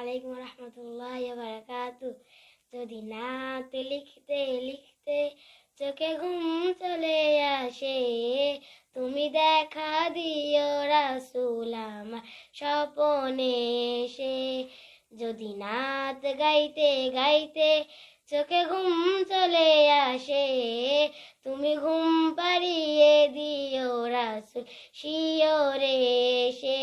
আলাইকুম রহমতুল্লাহ বারাকাতু যদি নাত লিখতে লিখতে চোখে ঘুম চলে আসে, তুমি দেখা দিও রাসুল আমার স্বপনে এসে। যদি নাত গাইতে গাইতে চোখে ঘুম চলে আসে, তুমি ঘুম পাড়িয়ে দিও রাসুল শিওরে এসে।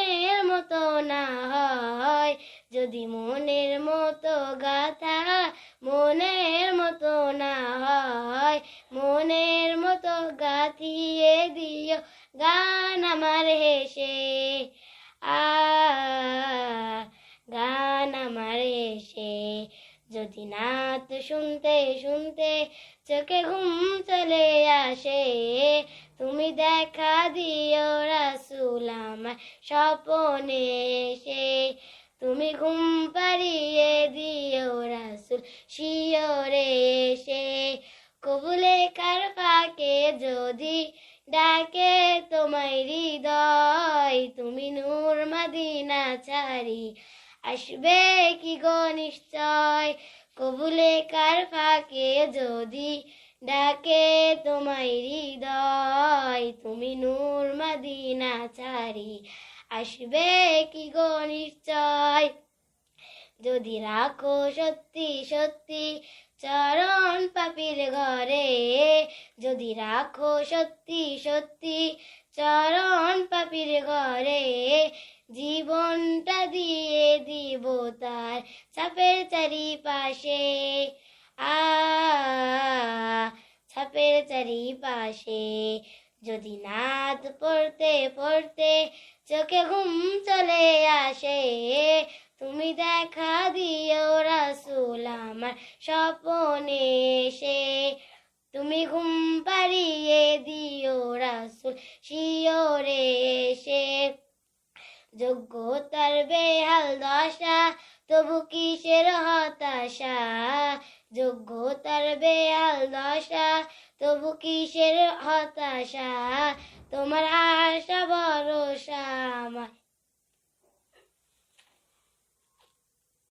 না হয়। যদি মনের মতো গাথা মনের মতো না হয়, মনের মতো গাথিয়ে দিও গান আমার হেসে। আ গান আমার হেসে। যদি নাত শুনতে শুনতে চোখে ঘুম চলে আসে, তুমি দেখা দিও আমার স্বপনে এসে তুমি ঘুম পাড়িয়ে দিও রাসুল, শিওরে এসে। কবুলে কার ফাঁকে যদি ডাকে তোমায় হৃদয়, তুমি নূর মাদিনা ছাড়ি। আসবে কি গো নিশ্চয়? কবুলে কার ফাঁকে যদি ডাকে তোমায় হৃদয়, তুমি নূর মাদিনা ছাড়ি আসবে কি গো নিশ্চয়? যদি রাখো সত্যি সত্যি চরণ পাপির ঘরে, যদি রাখো সত্যি সত্যি চরণ পাপির ঘরে, জীবনটা দিয়ে দিব তার ছাপের চারিপাশে। আ ছাপের চারিপাশে। যদি নাত পড়তে পড়তে চোখে ঘুম চলে আসে, তুমি দেখা দিও রাসুল আমার স্বপনে এসে। তুমি ঘুম পাড়িয়ে দিও রাসুল শিওরে এসে। যোগ্যতার বেহাল দশা, তবু কিসের হতাশা? যোগ্যতার বেয়াল দশা তবু কিসের হতাশা? তোমার আশা আমার